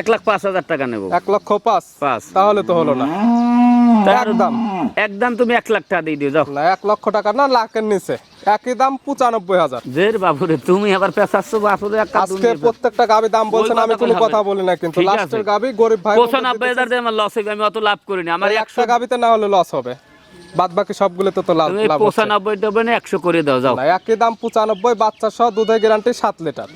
এক লাখ পাঁচ হাজার টাকা নেব। এক লক্ষ পাঁচ? পাঁচ। তাহলে তো হলো না। একদম একদম তুমি এক লাখ টাকা দিয়ে দিও যাও। না এক লক্ষ টাকা না লাখের নিচে। একই দাম পঁচানব্বই হাজার। জের বাবুরে তুমি আবার পেঁচাচ্ছ বাপুরে আজকে প্রত্যেকটা গাবি দাম বলছেন আমি কোনো কথা বলি না কিন্তু। লাস্টের গাবি গরিব ভাই পঁচানব্বই হাজার দিয়ে আমার লস হবে আমি অত লাভ করিনি। আমার একশো গাবিতে না হলে লস হবে। বাদ বাকি সবগুলো তো তো লাভ পঁচানব্বই দেবে না একশো করে দাও যাও। একই দাম পঁচানব্বই বাচ্চা সহ দুধের গ্যারান্টি সাত লিটার।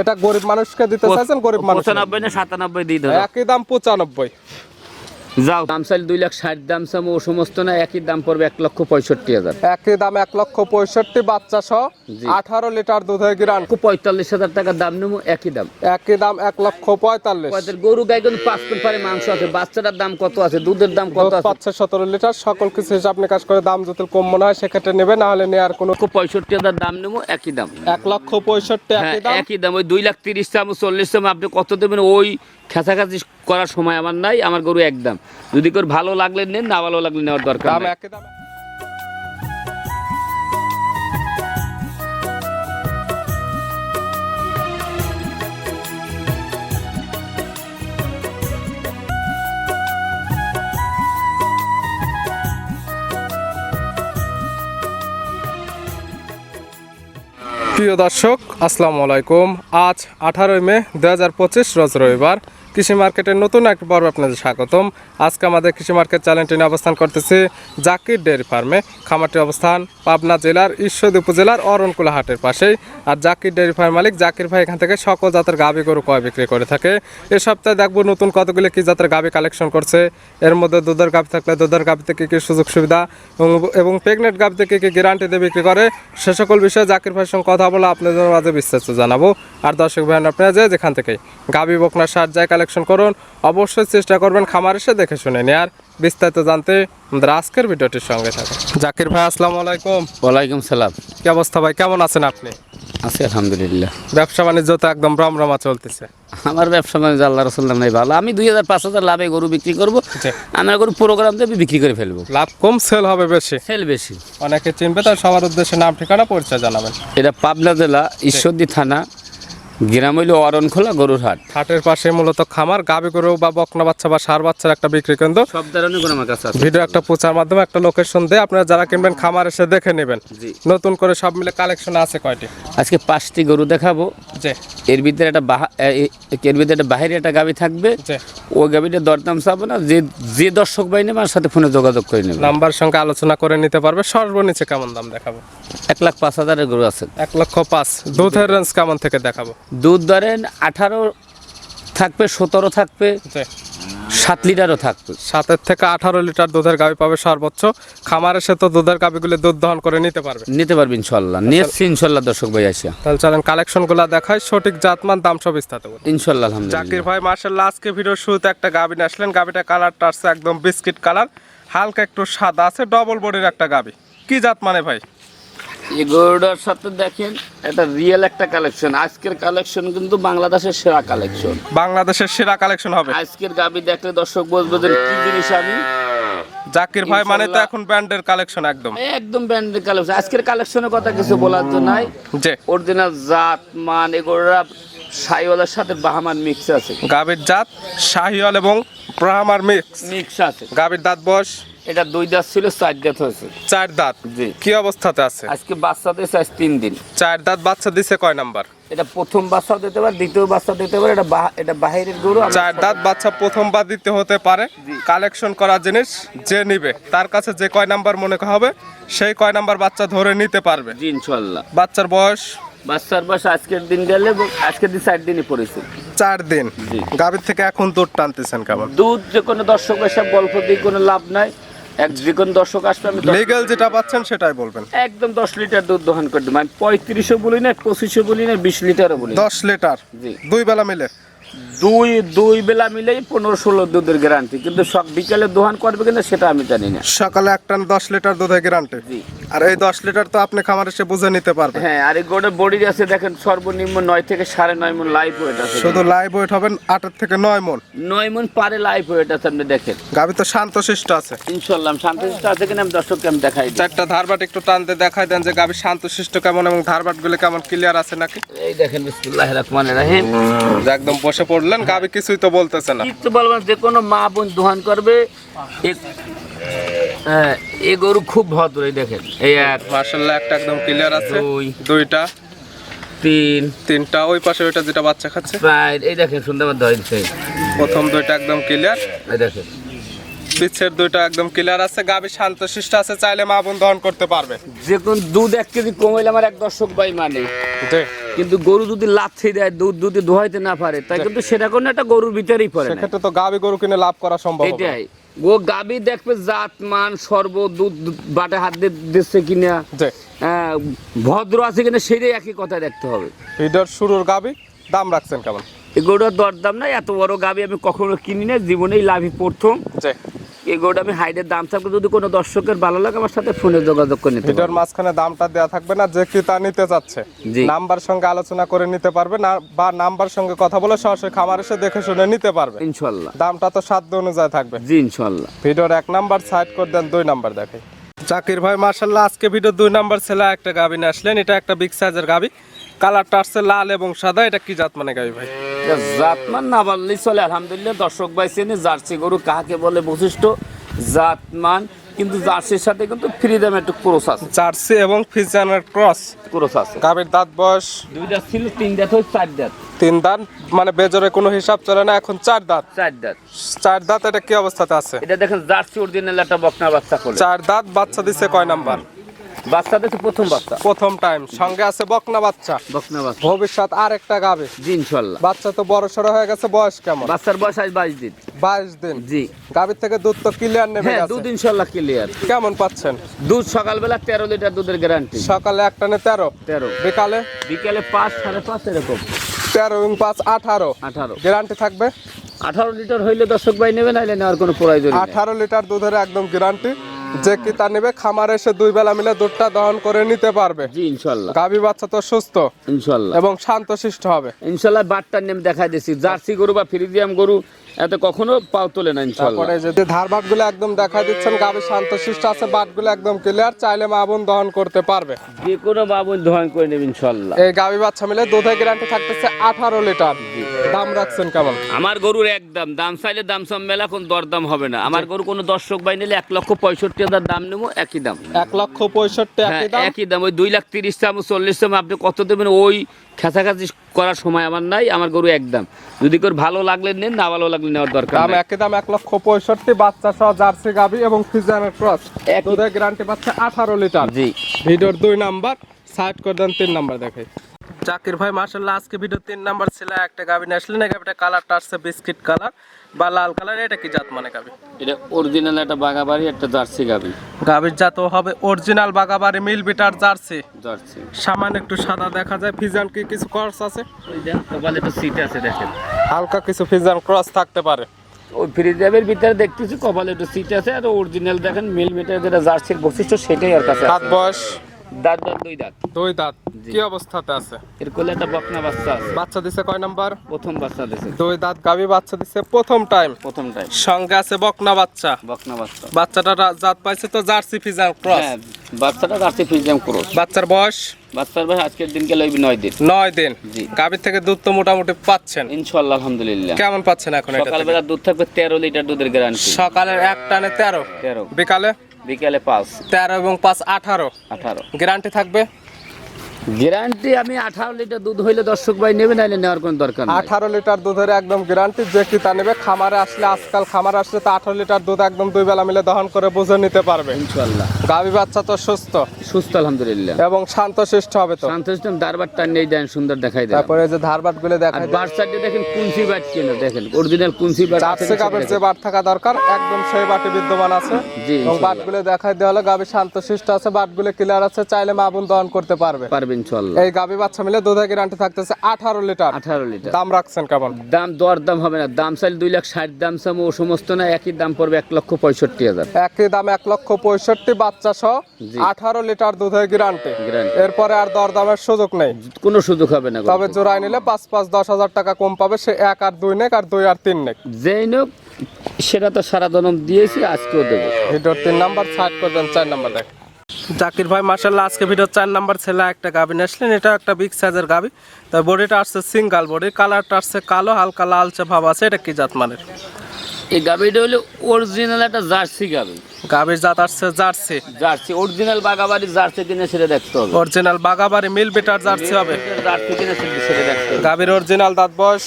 এটা গরিব মানুষকে দিতে চাইছেন গরিব মানুষ পঁচানব্বই না সাতানব্বই দিয়ে দাও একই দাম পঁচানব্বই। যাও। দাম চাইলে দুই লাখ ষাট দাম চাম ও সমস্ত না একই দাম পড়বে এক লক্ষ পঁয়ষট্টি হাজার। একই দাম এক লক্ষ পঁয়ষট্টি বাচ্চা সহ আঠারো লিটার দুধের গ্যারান্টি পঁয়তাল্লিশ হাজার টাকা দাম নেব একই দাম। একই দাম এক লক্ষ পঁয়তাল্লিশ। গরু গাই কিন্তু পাঁচ কোন পারে মাংস আছে বাচ্চাটার দাম কত আছে দুধের দাম কত আছে? পাচ্ছে সতেরো লিটার সকল কিছু হিসাব নিকাশ করে দাম যদি কম মনে হয় সেক্ষেত্রে নেবে না হলে নেওয়ার কোনো পঁয়ষট্টি হাজার দাম নেব একই দাম। এক লক্ষ পঁয়ষট্টি হ্যাঁ একই দাম। একই দাম ওই দুই লাখ তিরিশ চাম চল্লিশ চাম আপনি কত দেবেন ওই খেঁচাখাচি করার সময় আমার নাই আমার গরু একদম। যদি করে ভালো লাগলে নেন না ভালো লাগলে নেওয়ার দরকার প্রিয় দর্শক আসসালামু আলাইকুম। আজ আঠারোই মে দু হাজার পঁচিশ রোজ রবিবার। কৃষি মার্কেটের নতুন একটি পর্ব আপনাদের স্বাগতম। আজকে আমাদের কৃষি মার্কেট চ্যানেলটি অবস্থান করতেছে জাকির ডেয়ারি ফার্মে। খামারটির অবস্থান পাবনা জেলার ঈশ্বরদী উপজেলার অরণকুলা হাটের পাশেই। আর জাকির ডেয়ারি ফার্ম মালিক জাকির ভাই এখান থেকে সকল জাতের গাভী গরু কয় বিক্রি করে থাকে। এ সপ্তাহে দেখব নতুন কতগুলি কি জাতের গাভী কালেকশন করছে। এর মধ্যে দুধের গাভী থাকলে দুধের গাভীতে কী কী সুযোগ সুবিধা এবং- প্রেগনেন্ট গাভীতে কী কী গ্যারান্টি দিয়ে বিক্রি করে, সে সকল বিষয়ে জাকির ভাইয়ের সঙ্গে কথা বলে আপনাদের মাঝে বিস্তারিত জানাব। আর দর্শক ভাই আপনারা যে যেখান থেকে গাভী বকনা সার যায় করুন। অবশ্যই চেষ্টা করবেন খামার এসে দেখে শুনে নিয়ে। আর বিস্তারিত জানতে আমাদের আজকের ভিডিওটির সঙ্গে থাকুন। জাকির ভাই আসসালামু আলাইকুম। ওয়ালাইকুম সালাম। কি অবস্থা ভাই? কেমন আছেন আপনি? আছি আলহামদুলিল্লাহ। ব্যবসা বাণিজ্য তো একদম রমরমা চলতেছে। আমার ব্যবসা বাণিজ্য আল্লাহ রসুল্লাহ নাই ভালো। আমি দুই হাজার পাঁচ হাজার লাভে গরু বিক্রি করব। আমার গরু প্রোগ্রাম দেবে বিক্রি করে ফেলব। লাভ কম সেল হবে বেশি। সেল বেশি। অনেকে চিনবে তার সবার উদ্দেশ্যে নাম ঠিকানা পরিচয় জানাবেন। এটা পাবনা জেলা ঈশ্বরদী থানা গ্রাম হইল অরণখোলা গরুর হাট হাটের পাশে মূলত খামার গাবি গরু বা বকনা বাচ্চা বা সার বাচ্চার একটা বিক্রি কেন্দ্র। সব ধরনের গরু আমার কাছে আছে। ভিডিও একটা প্রচার মাধ্যমে একটা লোকেশন দিয়ে আপনারা যারা কিনবেন খামার এসে দেখে নেবেন। নতুন করে সব মিলে কালেকশন আছে কয়টি? আজকে পাঁচটি গরু দেখাবো। যে এর ভিতরে একটা এর ভিতরে একটা বাহিরে একটা গাবি থাকবে। যে ওই গাবিটা দরদাম চাবো না যে যে দর্শক ভাই নেবে আমার সাথে ফোনে যোগাযোগ করে নেবে। নাম্বার সঙ্গে আলোচনা করে নিতে পারবে। সর্বনিচে কেমন দাম দেখাবো? এক লাখ পাঁচ হাজারের গরু আছে। এক লক্ষ পাঁচ। দুধের রেঞ্জ কেমন থেকে দেখাবো? দুধ ধরেন আঠারো থাকবে সতেরো থাকবে সাত লিটারও থাকবে। সাতের থেকে আঠারো লিটার দুধের গাবি পাবে সর্বোচ্চ। খামার সে তো দুধের গাবিগুলি দুধ দহন করে নিতে পারবে। নিতে পারবে ইনশাল্লাহ। নিয়েছি ইনশাল্লাহ দর্শক ভাই আসিয়া। তাহলে চলেন কালেকশনগুলো দেখায় সঠিক জাতমান দাম সব বলি। ইনশাল্লাহ আলহামদুলিল্লাহ। জাকির ভাই মার্শাল্লাহ আজকে ভিডিওর শুরুতে একটা গাবি নিয়ে আসলেন। গাবিটা কালারটা আসছে একদম বিস্কিট কালার। হালকা একটু সাদা আছে ডবল বডির একটা গাবি। কি জাত মানে ভাই? এই গরুটার সাথে দেখেন এটা রিয়েল একটা কালেকশন আজকের কালেকশন কিন্তু বাংলাদেশের সেরা কালেকশন বাংলাদেশের সেরা কালেকশন হবে। আজকের গাবি দেখলে দর্শক বলবে যে কি জিনিস আমি? জাকির ভাই মানে তো এখন ব্র্যান্ডের কালেকশন একদম। একদম ব্র্যান্ডের কালেকশন আজকের কালেকশনের কথা কিছু বলার তো নাই। যে অরিজিনাল জাত মান এগুলোরা সাইওয়ালার সাথে বাহামার মিক্স আছে। গাবির জাত শাহিওয়াল এবং ব্রাহ্মার মিক্স মিক্স আছে। গাবির দাঁত বয়স এটা দুই দাঁত ছিল চার দাঁত হয়েছে। চার দাঁত? জি। কি অবস্থাতে আছে? আজকে বাচ্চা দিয়েছে আজ তিন দিন। চার দাঁত বাচ্চা দিছে কয় নাম্বার? এটা প্রথম বাচ্চা দিতে পারে দ্বিতীয় বাচ্চা দিতে পারে এটা এটা বাহিরের গরু চার দাঁত বাচ্চা প্রথমবার দিতে হতে পারে। কালেকশন করা জিনিস যে নিবে তার কাছে যে কয় নাম্বার মনে হবে সেই কয় নাম্বার বাচ্চা ধরে নিতে পারবে। জি ইনশাল্লাহ বাচ্চার বয়স? বাচ্চার বয়স আজকের দিন গেলে আজকের দিন চার দিনই পড়েছে। চার দিন। জি। গাভীর থেকে এখন দুধ টানতেছেন কেমন? দুধ যে কোনো দর্শক এসে গল্প দিয়ে কোনো লাভ নাই। এক যে দর্শক আসবে আমি লিগ্যাল যেটা পাচ্ছেন সেটাই বলবেন। একদম দশ লিটার দুধ দহন করে দেবো। আমি পঁয়ত্রিশও বলি না পঁচিশও বলি না বিশ লিটারও বলি না। দশ লিটার। জি। দুই বেলা মিলে। দুই দুই বেলা মিলেই পনেরো ষোলো দুধের গ্যারান্টি কিন্তু সব বিকেলে দোহান করবে কিনা সেটা আমি জানি না। সকালে এক টান দশ লিটার দুধের গ্যারান্টি আর এই দশ লিটার তো আপনি খামার এসে বুঝে নিতে পারবেন। হ্যাঁ আর এই গোড়ে বডি আছে দেখেন সর্বনিম্ন নয় থেকে সাড়ে নয় মন লাইভ ওয়েট আছে। শুধু লাইভ ওয়েট হবেন আটের থেকে নয় মন নয় মন পারে লাইভ ওয়েট আছে আপনি দেখেন। গাবি তো শান্তশিষ্ট আছে। ইনশাল্লাহ শান্তিষ্ট আছে কিনা আমি দর্শককে আমি দেখাই চারটা ধারবাট একটু টানতে দেখাই দেন যে গাবি শান্তশিষ্ট কেমন এবং ধারবাটগুলো কেমন ক্লিয়ার আছে নাকি? এই দেখেন বিসমুল্লাহ রহমান রাহিম। একদম বসে পড়লেন গাবি কিছুই তো বলতেছে না। কিছু বলবেন যে কোনো মা বোন দোহান করবে এ- গরু খুব ভদ্র এই দেখেন এই এক মার্শাল্লাহ একটা একদম ক্লিয়ার আছে। দুই দুইটা তিন তিনটা ওই পাশে ওইটা যেটা বাচ্চা খাচ্ছে। এই দেখেন সুন্দর ধরেছে প্রথম দুইটা একদম ক্লিয়ার এই দেখেন। পিছের দুইটা একদম ক্লিয়ার আছে। গাবি শান্তশিষ্ট আছে চাইলে মা বোন দহন করতে পারবে। যে কোন দুধ এক কেজি কমাইলে আমার এক দর্শক ভাই মানে। কিন্তু গরু যদি লাথি দেয় দুধ যদি ধোয়াইতে না পারে তাই কিন্তু সেটা কোনো একটা গরুর ভিতরেই পড়ে সেক্ষেত্রে তো গাবি গরু কিনে লাভ করা সম্ভব এটাই। ও গাবি দেখবে জাত মান সর্ব দুধ বাটে হাত দিয়ে দিচ্ছে কিনা। হ্যাঁ, ভদ্র আছে কিনা সেটাই একই কথা দেখতে হবে। ভিডিওর শুরুর গাবি দাম রাখছেন কেমন? এই গরুটার দরদাম নাই এত বড় গাবি আমি কখনো কিনি না জীবনেই লাভই প্রথম। এই গরুটা আমি হাইডের দাম থাকলে যদি কোনো দর্শকের ভালো লাগে আমার সাথে ফোনে যোগাযোগ করে নিতে ভিডিওর মাঝখানে দামটা দেওয়া থাকবে না যে কি তা নিতে চাচ্ছে নাম্বার সঙ্গে আলোচনা করে নিতে পারবে না বা নাম্বার সঙ্গে কথা বলে সরাসরি খামার এসে দেখে শুনে নিতে পারবে। ইনশাল্লাহ। দামটা তো সাধ্য অনুযায়ী থাকবে। জি ইনশাল্লাহ। ভিডিওর এক নাম্বার সাইড করে দেন দুই নাম্বার দেখে। জাকির ভাই মার্শাল্লাহ আজকে ভিডিও দুই নাম্বার ছেলে একটা গাবি নিয়ে আসলেন এটা একটা বিগ সাইজের গাবি। কালারটা আসছে লাল এবং সাদা এটা কি জাত মানে গাবি ভাই? জাতমান না বললেই চলে আলহামদুলিল্লাহ দর্শক ভাই চেনে জার্সি গরু কাকে বলে বৈশিষ্ট্য? জাতমান কিন্তু জার্সির সাথে কিন্তু ফ্রি দামে একটু ক্রোস আছে। জার্সি এবং ফিজানের ক্রস। ক্রোস আছে। গাবির দাঁত বয়স? দুইটা ছিল তিন দাঁত হয় চার দাঁত। তিন দাঁত মানে বেজরে কোনো হিসাব চলে না এখন চার দাঁত। চার দাঁত। চার দাঁত এটা কি অবস্থাতে আছে? এটা দেখেন জার্সি অরিজিনাল একটা বকনা বাচ্চা করে চার দাঁত বাচ্চা দিচ্ছে কয় নাম্বার? বাচ্চা দেখছে প্রথম বাচ্চা। প্রথম টাইম সঙ্গে আছে বকনা বাচ্চা। বকনা বাচ্চা। ভবিষ্যৎ আর একটা গাবে। জি ইনশাল্লাহ। বাচ্চা তো বড় সড়ো হয়ে গেছে বয়স কেমন? বাচ্চার বয়স আজ বাইশ দিন। বাইশ দিন। জি। গাভীর থেকে দুধ তো ক্লিয়ার নেবে হ্যাঁ গেছে। দুধ ইনশাল্লাহ ক্লিয়ার কেমন পাচ্ছেন? দুধ সকালবেলা তেরো লিটার দুধের গ্যারান্টি সকালে এক টানে তেরো। তেরো। বিকালে? বিকেলে পাঁচ সাড়ে পাঁচ এরকম। তেরো এবং পাঁচ আঠারো। আঠারো। গ্যারান্টি থাকবে? আঠারো লিটার হইলে দর্শক ভাই নেবে নাইলে নেওয়ার কোনো প্রয়োজন নেই। আঠারো লিটার দুধের একদম গ্যারান্টি যে কি তা নেবে খামারে এসে দুই বেলা মিলে দুধটা দহন করে নিতে পারবে। জি ইনশাল্লাহ। গাভী বাচ্চা তো সুস্থ। ইনশাল্লাহ। এবং শান্তশিষ্ট হবে। ইনশাল্লাহ বাটটার নেম দেখা দিয়েছি জার্সি গরু বা ফ্রিজিয়াম গরু এত কখনো পাও তোলে না যে গুলো একদম দেখা দিচ্ছেন গাভী শান্তশিষ্ট আছে বাটগুলো একদম ক্লিয়ার চাইলে মা বোন দহন করতে পারবে। যে কোনো বাবুন দোহান করে এই বাচ্চা মিলে দুধের গ্যারান্টি থাকতেছে আঠারো লিটার। দাম রাখছেন কেমন আমার গরুর একদম দাম চাইলে দাম সব মেলা কোন দরদাম হবে না। আমার গরু কোনো দর্শক বাই নিলে এক লক্ষ পঁয়ষট্টি হাজার দাম নেব একই দাম। এক লক্ষ পঁয়ষট্টি হ্যাঁ একই দাম। একই দাম ওই দুই লাখ তিরিশ দাম চল্লিশ দাম আপনি কত দেবেন? ওই খেঁচাখাচি করার সময় আমার নাই আমার গরু একদম। যদি কেউ ভালো লাগলে নেন না ভালো লাগলে নেওয়ার দরকার দাম। একই দাম এক লক্ষ পঁয়ষট্টি বাচ্চা সহ জার্সি গাবি এবং ফিজানের ক্রস। দুধের গ্যারান্টি পাচ্ছে আঠারো লিটার। জি। ভিডিওর দুই নাম্বার সাইড করে দেন তিন নাম্বার দেখে জাকির ভাই মার্শাল্লাহ আজকে ভিডিও তিন নাম্বার ছিল একটা গাভী নিয়ে আসলেন এই গাভীটা কালারটা আসছে বিস্কিট কালার বা লাল কালার এটা কি জাত মানে গাভী এটা অরিজিনাল একটা বাগাবাড়ি একটা জার্সি গাবি গাভীর জাত হবে অরিজিনাল বাগাবাড়ি মিল বিটার জার্সি। জার্সি। সামান্য একটু সাদা দেখা যায় ফিজান কি কিছু ক্রস আছে? কপালে একটু সিট আছে দেখেন হালকা কিছু ফিজান ক্রস থাকতে পারে। ওই ফ্রিজাবের ভিতরে দেখতেছি কপালে একটু সিট আছে আর অরিজিনাল দেখেন মিল মিটার যেটা জার্সির বৈশিষ্ট্য সেটাই আর কাছে আছে। বয়স। দাঁত দাঁত দুই দাঁত। দুই দাঁত। কি অবস্থাতে আছে? এর কোলে একটা বকনা বাচ্চা আছে। বাচ্চা দিছে কয় নাম্বার? প্রথম বাচ্চা দিয়েছে দুই দাঁত গাভী বাচ্চা দিছে প্রথম টাইম। প্রথমটাই সঙ্গে আছে বকনা বাচ্চা। বকনা বাচ্চা। বাচ্চাটা জাত পাইছে তো জার্সি ক্রস। হ্যাঁ বাচ্চাটা জার্সি ক্রস। বাচ্চার বয়স? বাচ্চার ভাই আজকের দিনকে লইবি নয় দিন। নয় দিন। জি। গাভীর থেকে দুধ তো মোটামুটি পাচ্ছেন। ইনশাল্লাহ আলহামদুলিল্লাহ। কেমন পাচ্ছেন এখন সকালবেলা দুধ থাকবে তেরো লিটার দুধের গ্যারান্টি সকালের এক টানে তেরো। তেরো। বিকালে? বিকালে পাঁচ। তেরো এবং পাঁচ আঠারো। আঠারো। গ্যারান্টি থাকবে? গ্যারান্টি আমি আঠারো লিটার দুধ হইলে দর্শক ভাই নেবে নাইলে নেওয়ার কোনো দরকার আঠারো লিটার দুধের একদম গ্যারান্টি যে কি তা নেবে খামারে আসলে আজকাল খামার আসলে তো আঠারো লিটার দুধ একদম দুই বেলা মিলে দহন করে বুঝে নিতে পারবে। ইনশাল্লাহ গাভী বাচ্চা তো সুস্থ। সুস্থ আলহামদুলিল্লাহ। এবং শান্তশিষ্ট হবে তো। শান্তষ্ট দারবারটা নেই দেন সুন্দর দেখাই দেন তারপরে যে ধারবাটগুলো আর দেখা বার সাইডে দেখেন কুঞ্চি বাট কেন দেখেন অরিজিনাল কুঞ্চি বাট আছে চারশে যে বাট থাকা দরকার একদম সেই বাটি বিদ্যমান আছে। জি, এবং ইনশাল্লাহ। বাটগুলো দেখাই দেওয়া হলো গাভী শান্তশিষ্ট আছে বাটগুলো ক্লিয়ার আছে চাইলে মা বোন দহন করতে পারবে। পারবে ইনশাল্লাহ এই গাবি বাচ্চা মিলে দুধের গ্যারান্টি থাকতেছে আঠারো লিটার। আঠারো লিটার। দাম রাখছেন কেমন? দাম দর দাম হবে না। দাম চাইলে দুই লাখ ষাট দাম চাম ও সমস্ত না একই দাম পড়বে এক লক্ষ পঁয়ষট্টি হাজার। একই দাম এক লক্ষ পঁয়ষট্টি বাচ্চা সহ জি। আঠারো লিটার দুধের গ্যারান্টি এরপরে আর দর দামের সুযোগ নেই। কোনো সুযোগ হবে না তবে জোড়ায় নিলে পাঁচ পাঁচ দশ হাজার টাকা কম পাবে। সে এক আর দুই নেক আর দুই আর তিন নেক। যেই নোক সেটা তো সারা জনম দিয়েছি আজকেও দেবো। ভিডিওর তিন নাম্বার সাইড করবেন চার নাম্বার দেখ। জাকির ভাই মার্শাল্লাহ আজকে ভিডিও চার নাম্বার ছেলে একটা গাবি নিয়ে আসলেন। এটা একটা বিগ সাইজের গাবি। তার বডিটা আসছে সিঙ্গাল বডি কালারটা আসছে কালো হালকা লালচে ভাব আছে। এটা কি জাত মানের? এই গাভিটা হলো অরিজিনাল একটা জার্সি গাভি গাবির জাত আসছে jersey. Jersey original Bagabari jersey কিনে সেটা দেখতে হবে। অরিজিনাল বাগাবাড়ি মিল বিটার জার্সি হবে। জার্সি কিনে সেটা- দেখতে হবে। গাবির অরিজিনাল দাঁত বয়স?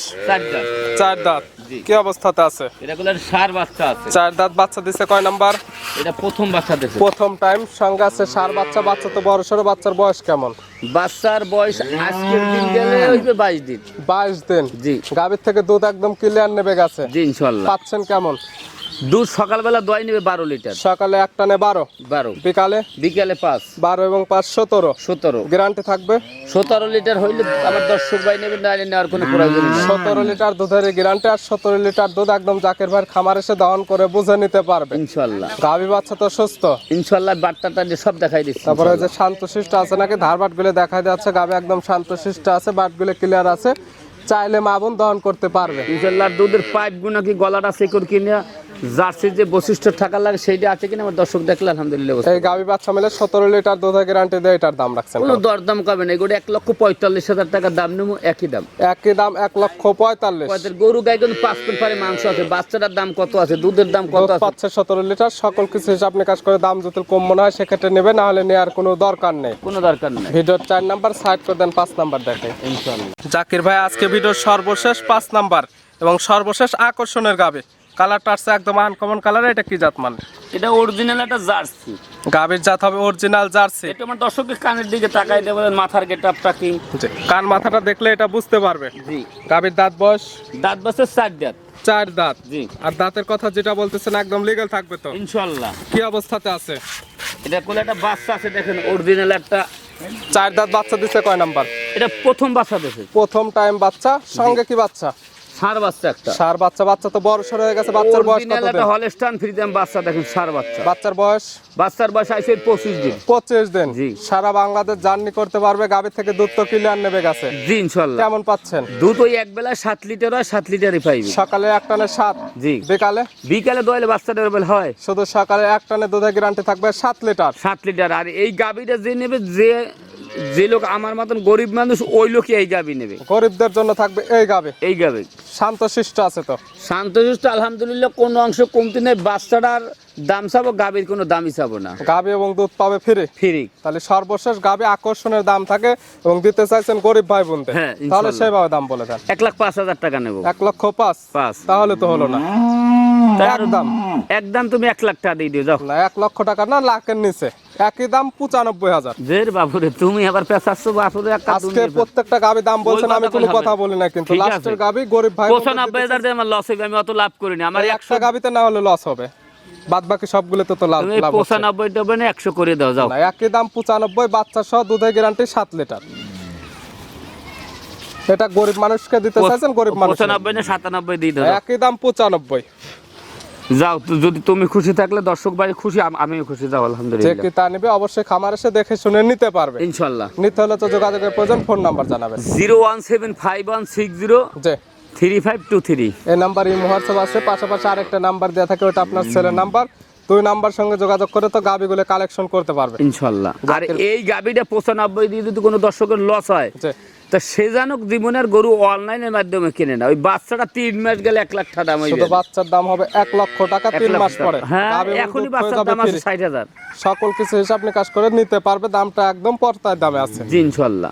চার দাঁত। জি। কি অবস্থাতে আছে? এটাগুলোর সার বাচ্চা আছে। চার দাঁত বাচ্চা দিছে কয় নাম্বার? এটা প্রথম বাচ্চা দিছে। প্রথম টাইম সঙ্গে আছে সার বাচ্চা বাচ্চা তো বড় সড়ো বাচ্চার বয়স কেমন? বাচ্চার বয়স আজকের দিন গেলে হইবে বাইশ দিন। বাইশ দিন? জি। গাবির থেকে দুধ একদম ক্লিয়ার নেবে গেছে? জি ইনশাআল্লাহ পাচ্ছেন কেমন? দুধ সকালবেলা দই নেবে বারো লিটার। সকালে এক টানে বারো। বারো। বিকালে? বিকেলে পাঁচ। বারো এবং পাঁচ সতেরো। সতেরো। গ্যারান্টি থাকবে? সতেরো লিটার হইলে আমার দর্শক ভাই নেবে না নেওয়ার কোনো প্রয়োজন নেই। সতেরো লিটার দুধের গ্যারান্টি আর সতেরো লিটার দুধ একদম জাকের ভাইয়ের খামার এসে দহন করে বুঝে নিতে পারবে। ইনশাল্লাহ। গাভি বাচ্চা তো সুস্থ। ইনশাল্লাহ বার্তাটা দিয়ে সব দেখাই দিচ্ছি। তারপরে যে শান্তশিষ্ট আছে নাকি ধার বাটগুলো দেখা যাচ্ছে গাভি একদম শান্তশিষ্ট আছে বাটগুলো ক্লিয়ার আছে। চাইলে মা বোন দহন করতে পারবে। ইনশাল্লাহ দুধের পাইপগুলো কি গলাটা সেকুর কিনে জার্সির যে বৈশিষ্ট্য থাকার লাগে সেইটা আছে কিনা আমার দর্শক দেখলে আলহামদুলিল্লাহ এই গাভি বাচ্চা মিলে সতেরো লিটার দুধের গ্যারান্টি দিয়ে এটার দাম রাখছেন কোনো দরদাম কবে না এগুলো এক লক্ষ পঁয়তাল্লিশ হাজার টাকা দাম নেব একই দাম। একই দাম এক লক্ষ পঁয়তাল্লিশ। গরু গাই কিন্তু পাঁচ কোন পারে মাংস আছে বাচ্চাটার দাম কত আছে দুধের দাম কত আছে? পাচ্ছে সতেরো লিটার সকল কিছু হিসাব নিকাশ করে দাম যদি কম মনে হয় সেক্ষেত্রে নেবে না হলে নেওয়ার কোনো দরকার নেই। কোনো দরকার নেই। ভিডিওর চার নাম্বার সাইড করে দেন পাঁচ নাম্বার দেখে। ইনশাল্লাহ জাকির ভাই আজকে ভিডিওর সর্বশেষ পাঁচ নাম্বার এবং সর্বশেষ আকর্ষণের গাবে। কালারটা আসছে একদম আনকমন কালার এটা কি জাত মানে? এটা অরিজিনাল একটা জার্সি। গাবির জাত হবে অরিজিনাল জার্সি। এটা আমার দর্শকের কানের দিকে তাকাই দেবো মাথার গেটআপটা কি? কান মাথাটা দেখলে এটা বুঝতে পারবে। জি। গাবির দাঁত বয়স? দাঁত বছর চার দাঁত। চার দাঁত। জি। আর দাঁতের কথা যেটা বলতেছেন একদম লিগেল থাকবে তো? ইনশাল্লাহ কি অবস্থাতে আছে? এটা কোন একটা বাচ্চা আছে দেখেন অরিজিনাল একটা। চার দাঁত বাচ্চা দিচ্ছে কয় নাম্বার? এটা প্রথম বাচ্চা দেখে প্রথম টাইম বাচ্চা সঙ্গে কি বাচ্চা? সার বাচ্চা একটা। সার বাচ্চা বাচ্চা তো বড় সর হয়ে গেছে বাচ্চার বয়স কত একটা দিন হলস্টান বাচ্চা দেখেন সার বাচ্চা। বাচ্চার বয়স? বাচ্চার বয়স আইসে পঁচিশ দিন। পঁচিশ দিন। জি। সারা বাংলাদেশ জার্নি করতে পারবে গাভি থেকে দুধ তো ক্লিয়ার নেবে গেছে। জি ইনশাল্লাহ। কেমন পাচ্ছেন? দুধ ওই এক বেলায় সাত লিটার সাত লিটারই পাইবে। সকালে এক টানে জি। বিকালে? বিকালে বেলা হয়। শুধু সকালে এক টানে দুধের গ্যারান্টি থাকবে সাত লিটার। সাত লিটার। আর এই গাবিটা যে নেবে যে যে লোক আমার মতন গরিব মানুষ ওই লোকই এই গাবি নেবে। গরিবদের জন্য থাকবে এই গাবে। এই গাবে। শান্ত শিষ্ট আছে তো? শান্তশিষ্ট আলহামদুলিল্লাহ কোনো অংশ কমতি নেই। বাচ্চাটার দাম চাবো গাবির কোনো দামই চাবো না। গাবি এবং দুধ পাবে ফিরে? ফ্রি। তাহলে সর্বশেষ গাবি আকর্ষণের দাম থাকে এবং দিতে চাইছেন গরিব ভাই বোনদের হ্যাঁ, তাহলে সেভাবে দাম বলে দেন। এক লাখ পাঁচ হাজার টাকা নেব। এক লক্ষ পাঁচ। পাঁচ। তাহলে তো হলো না। একদম। একদম তুমি এক লাখ টাকা দিয়ে দিও যাও। না এক লক্ষ টাকা না লাখের নিচে। একই দাম পঁচানব্বই হাজার। জের বাবুরে তুমি আবার পেঁচাচ্ছ আজকে প্রত্যেকটা গাবি দাম বলছেন আমি কোনো কথা বলি না কিন্তু লাস্টের গাবি গরিব ভাই পঁচানব্বই হাজার দিয়ে আমার লস হবে আমি অত লাভ করিনি। আমার একশো গাবিতে না হলে লস হবে। বাদ বাকি সবগুলোতে তো লাভ লাভ দেবে না একশো করে দাও যাও। না একই দাম পঁচানব্বই বাচ্চা সহ দুধের গ্যারান্টি সাত লিটার। এটা গরিব মানুষকে দিতে চাইছেন গরিব মানুষ পঁচানব্বই না সাতানব্বই দিয়ে দাও একই দাম পঁচানব্বই। যাও তো যদি তুমি খুশি থাকলে দর্শক ভাই খুশি আমিও খুশি যাও আলহামদুলিল্লাহ। তা নেবে অবশ্যই খামার এসে দেখে শুনে নিতে পারবে। ইনশাল্লাহ। নিতে হলে তো যোগাযোগের প্রয়োজন ফোন নাম্বার জানাবেন। Zero one seven five one six zero three five two three. এই নাম্বার এই হোয়াটসঅ্যাপ আছে পাশাপাশি আরেকটা নাম্বার দেওয়া থাকে ওটা আপনার ছেলের নাম্বার। দুই নাম্বার সঙ্গে যোগাযোগ করে তো গাবিগুলো কালেকশন করতে পারবে। ইনশাল্লাহ। আর এই গাবিটা পঁচানব্বই দিয়ে যদি কোনো দর্শকের লস হয় তা সে জানুক জীবনের গরু অনলাইনের মাধ্যমে কিনে না। ওই বাচ্চাটা তিন মাস গেলে এক লাখ টাকা দাম শুধু বাচ্চার দাম হবে এক লক্ষ টাকা তিন মাস পরে। হ্যাঁ এখনই বাচ্চার দাম আছে। ষাট হাজার। সকল কিছু হিসাব নিকাশ করে নিতে পারবে দামটা একদম পর্তায় দামে আছে। জি ইনশাল্লাহ।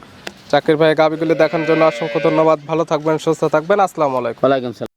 চাকরির ভাই গাবিগুলি দেখার জন্য অসংখ্য ধন্যবাদ। ভালো থাকবেন সুস্থ থাকবেন। আসসালামু আলাইকুম। ওয়ালাইকুম